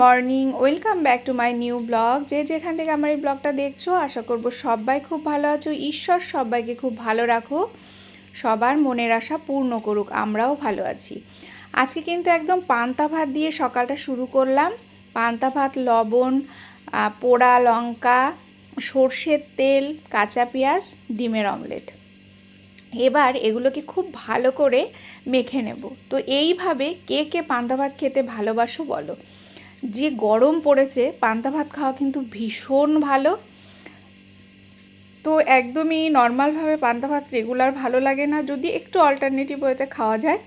Morning, welcome back to my new blog. যে যেখান থেকে আমার এই ব্লগটা দেখছ, আশা করব সবাই খুব ভালো আছো। ঈশ্বর সবাইকে খুব ভালো রাখুক, সবার মনের আশা পূর্ণ করুক, আমরাও ভালো আছি। আজকে কিন্তু একদম পান্তা ভাত দিয়ে সকালটা শুরু করলাম। পান্তা ভাত, লবণ পোড়া লঙ্কা, সর্ষের তেল, কাঁচা পেঁয়াজ, ডিমের অমলেট। এবার এগুলোকে খুব ভালো করে মেখে নেব। তো এইভাবে কে কে পান্তা ভাত খেতে ভালোবাসো বলো। যে গরম পড়েছে, পান্তা ভাত খাওয়া কিন্তু ভীষণ ভালো। তো একদমই নর্মালভাবে পান্তা ভাত রেগুলার ভালো লাগে না, যদি একটু অল্টারনেটিভ ওয়েতে খাওয়া যায়,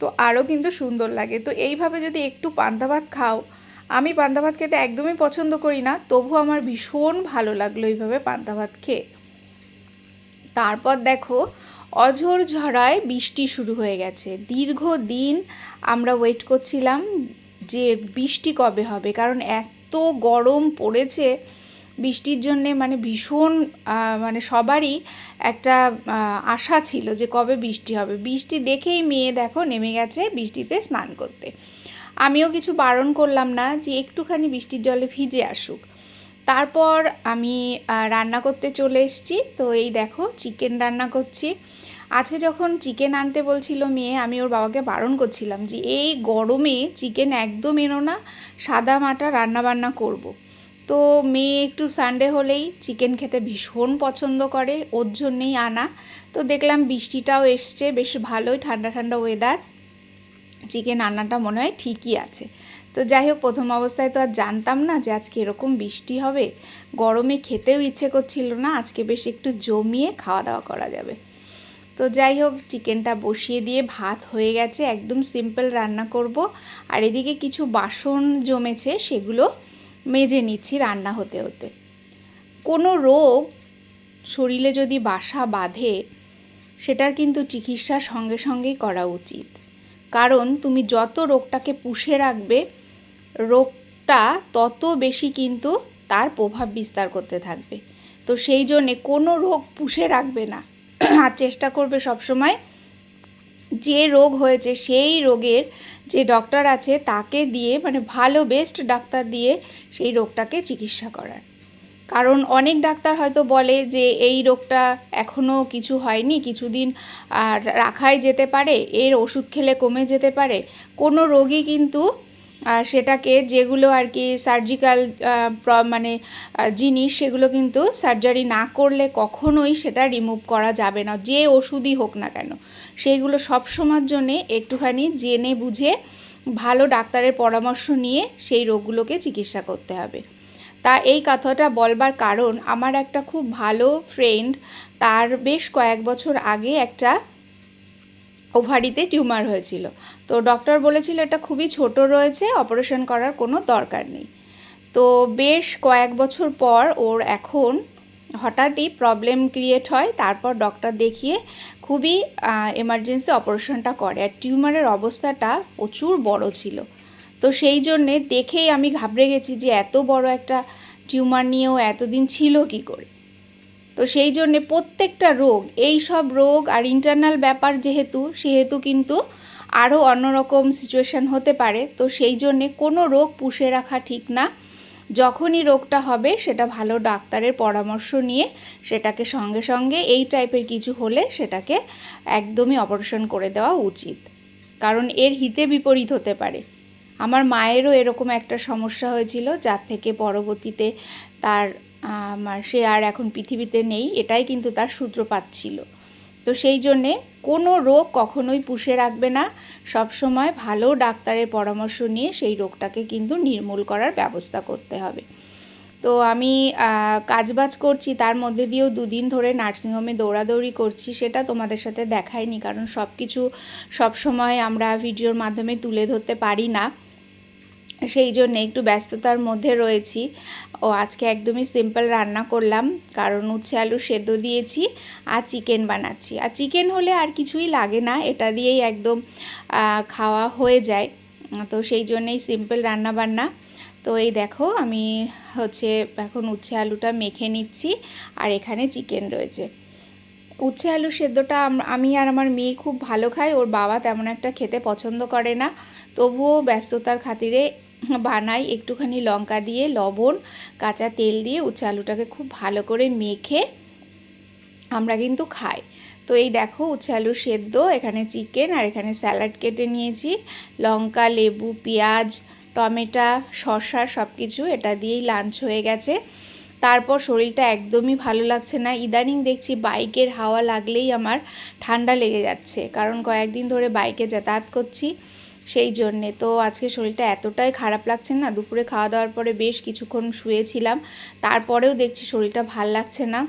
তো আরও কিন্তু সুন্দর লাগে। তো এইভাবে যদি একটু পান্তা ভাত খাও, আমি পান্তা ভাত খেতে একদমই পছন্দ করি না তবু আমার ভীষণ ভালো লাগল এইভাবে পান্তা ভাত খেয়ে। তারপর দেখো, অঝোর ঝড়ায় বৃষ্টি শুরু হয়ে গেছে। দীর্ঘ দিন আমরা ওয়েট করছিলাম যে বৃষ্টি কবে হবে? কারণ এত গরম পড়েছে, বৃষ্টির জন্যে মানে ভীষণ মানে সবারই একটা আশা ছিল যে কবে বৃষ্টি হবে। বৃষ্টি দেখেই মেয়ে দেখো নেমে গেছে বৃষ্টিতে স্নান করতে। আমিও কিছু বারণ করলাম না যে একটুখানি বৃষ্টির জলে ভিজে আসুক। তারপর আমি রান্না করতে চলে এসেছি। তো এই দেখো চিকেন রান্না করছি। আজকে যখন চিকেন আনতে বলছিল মেয়ে, আমি ওর বাবাকে বারণ করছিলাম যে, এই গরমে চিকেন একদম এনো না, সাদা মাটা রান্না বান্না করব। তো মেয়ে একটু সানডে হলেই চিকেন খেতে ভীষণ পছন্দ করে, ওর জন্যেই আনা। তো দেখলাম বৃষ্টিটাও এসছে, বেশ ভালোই ঠান্ডা ঠান্ডা ওয়েদার চিকেন রান্নাটা মনে হয় ঠিকই আছে। তো যাই হোক, প্রথম অবস্থায় তো আর জানতাম না যে আজকে এরকম বৃষ্টি হবে। গরমে খেতেও ইচ্ছে করছিল না, আজকে বেশ একটু জমিয়ে খাওয়া দাওয়া করা যাবে। তো যাই হোক চিকেনটা বসিয়ে দিয়ে ভাত হয়ে গেছে। একদম সিম্পল রান্না করব। আর এদিকে কিছু বাসন জমেছে, সেগুলো মেজে নিচ্ছি রান্না হতে হতে। কোনো রোগ শরীরে যদি বাসা বাঁধে, সেটার কিন্তু চিকিৎসা সঙ্গে সঙ্গেই করা উচিত। কারণ তুমি যত রোগটাকে পুষে রাখবে, রোগটা তত বেশি কিন্তু তার প্রভাব বিস্তার করতে থাকবে। তো সেই জন্যে কোনো রোগ পুষে রাখবে না। আর চেষ্টা করবে সবসময় যে রোগ হয়েছে, সেই রোগের যে ডক্টর আছে তাকে দিয়ে মানে ভালো বেস্ট ডাক্তার দিয়ে সেই রোগটাকে চিকিৎসা করার। কারণ অনেক ডাক্তার হয়তো বলে যে, এই রোগটা এখনও কিছু হয়নি, কিছুদিন আর রাখাই যেতে পারে, এর ওষুধ খেলে কমে যেতে পারে। কোনো রোগী কিন্তু সেটাকে যেগুলো আর কি সার্জিক্যাল মানে জিনিস সেগুলো কিন্তু সার্জারি না করলে কখনোই সেটা রিমুভ করা যাবে না। যে ওষুধই হোক না কেন। সেইগুলো সব সময়ের জন্যে একটুখানি জেনে বুঝে ভালো ডাক্তারের পরামর্শ নিয়ে সেই রোগগুলোকে চিকিৎসা করতে হবে। তা এই কথাটা বলবার কারণ, আমার একটা খুব ভালো ফ্রেন্ড তার বেশ কয়েক বছর আগে একটা ওভারিতে টিউমার হয়েছিল। তো ডক্টর বলেছিল, এটা খুবই ছোট রয়েছে, অপারেশন করার কোনো দরকার নেই। তো বেশ কয়েক বছর পর ওর এখন হঠাৎই প্রবলেম ক্রিয়েট হয়। তারপর ডক্টর দেখিয়ে খুবই এমার্জেন্সি অপারেশনটা করে। আর টিউমারের অবস্থাটা প্রচুর বড় ছিল। তো সেই জন্যে দেখেই আমি ঘাবড়ে গেছি যে, এত বড় একটা টিউমার নিয়েও এতদিন ছিল কি করে? তো সেই জন্যে প্রত্যেকটা রোগ, এই সব রোগ আর ইন্টারনাল ব্যাপার যেহেতু, সেহেতু কিন্তু আরও অন্যরকম সিচুয়েশান হতে পারে। তো সেই জন্যে কোনো রোগ পুষে রাখা ঠিক না। যখনই রোগটা হবে, সেটা ভালো ডাক্তারের পরামর্শ নিয়ে সেটাকে সঙ্গে সঙ্গে এই টাইপের কিছু হলে সেটাকে একদমই অপারেশন করে দেওয়া উচিত। কারণ এর হিতে বিপরীত হতে পারে। আমার মায়েরও এরকম একটা সমস্যা হয়েছিল, যার থেকে পরবর্তীতে তার সে আর এখন পৃথিবীতে নেই, এটাই কিন্তু তার সূত্রপাত ছিল। তো সেই জন্যে কোনো রোগ কখনোই পুষে রাখবে না, সব সময় ভালো ডাক্তারের পরামর্শ নিয়ে সেই রোগটাকে কিন্তু নির্মূল করার ব্যবস্থা করতে হবে। তো আমি কাজবাজ করছি, তার মধ্যে দিয়েও দুদিন ধরে নার্সিংহোমে দৌড়াদৌড়ি করছি, সেটা তোমাদের সাথে দেখাইনি কারণ সব কিছু সবসময় আমরা ভিডিওর মাধ্যমে তুলে ধরতে পারি না। সেই জন্য একটু ব্যস্ততার মধ্যে রয়েছি। ও আজকে একদমই সিম্পল রান্না করলাম। কারণ উচ্ছে আলু সেদ্ধ দিয়েছি আর চিকেন বানাচ্ছি। আর চিকেন হলে আর কিছুই লাগে না, এটা দিয়েই একদম খাওয়া হয়ে যায়। তো সেই জন্যেই সিম্পল রান্না বান্না। তো এই দেখো, আমি হচ্ছে এখন উচ্ছে আলুটা মেখে নিচ্ছি আর এখানে চিকেন রয়েছে। উচ্ছে আলু সেদ্ধটা আমি আর আমার মেয়ে খুব ভালো খাই, ওর বাবা তেমন একটা খেতে পছন্দ করে না। তবুও ব্যস্ততার খাতিরে বানাই। একটুখানি লঙ্কা দিয়ে, লবণ, কাঁচা তেল দিয়ে উচ্ছে আলুটাকে খুব ভালো করে মেখে আমরা কিন্তু খাই। তো এই দেখো উচ্ছে আলু সেদ্ধ, এখানে চিকেন আর এখানে স্যালাড কেটে নিয়েছি। লঙ্কা, লেবু, পেঁয়াজ, টমেটো, শসা সব কিছু এটা দিয়েই লাঞ্চ হয়ে গেছে। তারপর শরীরটা একদমই ভালো লাগছে না। ইদানিং দেখছি বাইকের হাওয়া লাগলেই আমার ঠান্ডা লেগে যাচ্ছে। কারণ কয়েকদিন ধরে বাইকে যাতায়াত করছি। সেই জন্যে। তো আজকে শরীরটা এতটাই খারাপ লাগছে না, দুপুরে খাওয়া দাওয়ার পরে বেশ কিছুক্ষণ শুয়েছিলাম, তারপরেও দেখছি শরীরটা ভালো লাগছে না।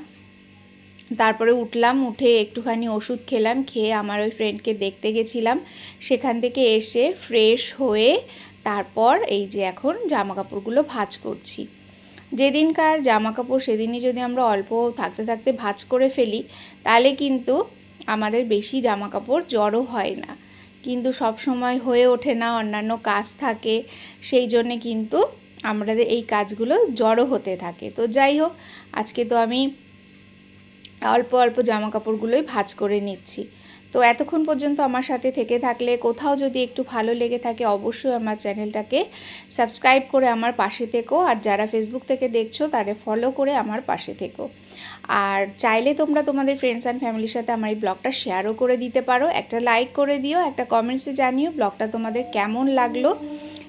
তারপরে উঠলাম, উঠে একটুখানি ওষুধ খেলাম, খেয়ে আমার ওই ফ্রেন্ডকে দেখতে গেছিলাম। সেখান থেকে এসে ফ্রেশ হয়ে তারপর এই যে এখন জামা কাপড়গুলো ভাজ করছি। যেদিনকার জামা কাপড় সেদিনই যদি আমরা অল্প থাকতে থাকতে ভাজ করে ফেলি, তাহলে কিন্তু আমাদের বেশি জামা কাপড় জড়ো হয় না। কিন্তু সব সময় হয়ে ওঠে না, অন্যান্য কাজ থাকে, সেই জন্যে কিন্তু আমাদের এই কাজগুলো জড়ো হতে থাকে। তো যাই হোক, আজকে তো আমি অল্প অল্প জামা কাপড়গুলোই ভাজ করে নিচ্ছি। তো এতক্ষণ পর্যন্ত আমার সাথে থেকে থাকলে, কোথাও যদি একটু ভালো লেগে থাকে, অবশ্যই আমার চ্যানেলটাকে সাবস্ক্রাইব করে আমার পাশে থেকো। আর যারা ফেসবুক থেকে দেখছ, তারা ফলো করে আমার পাশে থেকো। আর চাইলে তোমরা তোমাদের ফ্রেন্ডস অ্যান্ড ফ্যামিলির সাথে আমার এই ব্লগটা শেয়ারও করে দিতে পারো। একটা লাইক করে দিও, একটা কমেন্টসে জানিও ব্লগটা তোমাদের কেমন লাগল।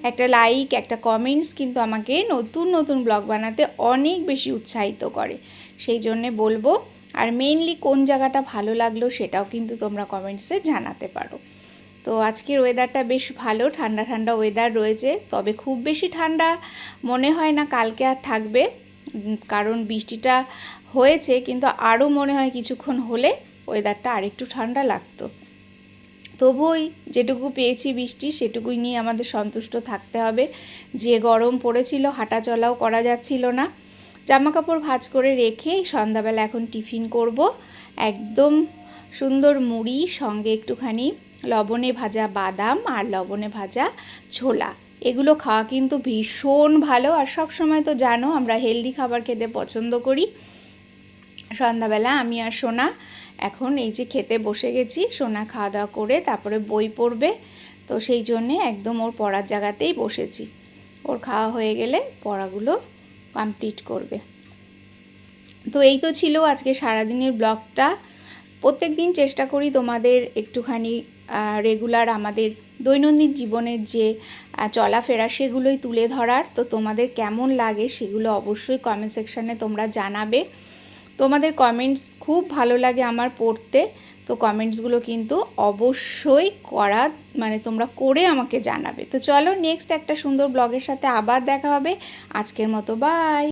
একটা লাইক একটা কমেন্টস কিন্তু আমাকে নতুন নতুন ব্লগ বানাতে অনেক বেশি উৎসাহিত করে। সেই জন্যে বলব আর মেইনলি কোন জায়গাটা ভালো লাগল সেটাও কিন্তু তোমরা কমেন্টসে জানাতে পারো। তো আজকের ওয়েদারটা বেশ ভালো, ঠান্ডা ঠান্ডা ওয়েদার রয়েছে, তবে খুব বেশি ঠান্ডা মনে হয় না কালকে আর থাকবে। কারণ বৃষ্টিটা হয়েছে, কিন্তু আরও মনে হয় কিছুক্ষণ হলে ওয়েদারটা আরেকটু ঠান্ডা লাগতো। তবুই যেটুকু পেয়েছি বৃষ্টি, সেটুকুই নিয়ে আমাদের সন্তুষ্ট থাকতে হবে। যে গরম পড়েছিল হাঁটা চলাও করা যাচ্ছিল না। জামা কাপড় ভাজ করে রেখে সন্ধ্যাবেলা এখন টিফিন করব। একদম সুন্দর মুড়ি, সঙ্গে একটুখানি লবণে ভাজা বাদাম আর লবণে ভাজা ছোলা। এগুলো খাওয়া কিন্তু ভীষণ ভালো। আর সব সময় তো জানো, আমরা হেলদি খাবার খেতে পছন্দ করি। সন্ধ্যাবেলা আমি আর সোনা এখন এই যে খেতে বসে গেছি, সোনা খাওয়া দাওয়া করে তারপরে বই পড়বে। তো সেই জন্যে একদম ওর পড়ার জায়গাতেই বসেছি। ওর খাওয়া হয়ে গেলে পড়াগুলো কমপ্লিট করবে। তো এই তো ছিল আজকে সারাদিনের ব্লগটা। প্রত্যেক দিন চেষ্টা করি তোমাদের একটুখানি রেগুলার আমাদের দৈনন্দিন জীবনের যে চলাফেরা সেগুলোই তুলে ধরার। তো তোমাদের কেমন লাগে সেগুলো অবশ্যই কমেন্ট সেকশানে তোমরা জানাবে। তোমাদের কমেন্টস খুব ভালো লাগে আমার পড়তে। তো কমেন্টসগুলো কিন্তু অবশ্যই করা মানে তোমরা করে আমাকে জানাবে। তো চলো নেক্সট একটা সুন্দর ব্লগের সাথে আবার দেখা হবে। আজকের মতো বাই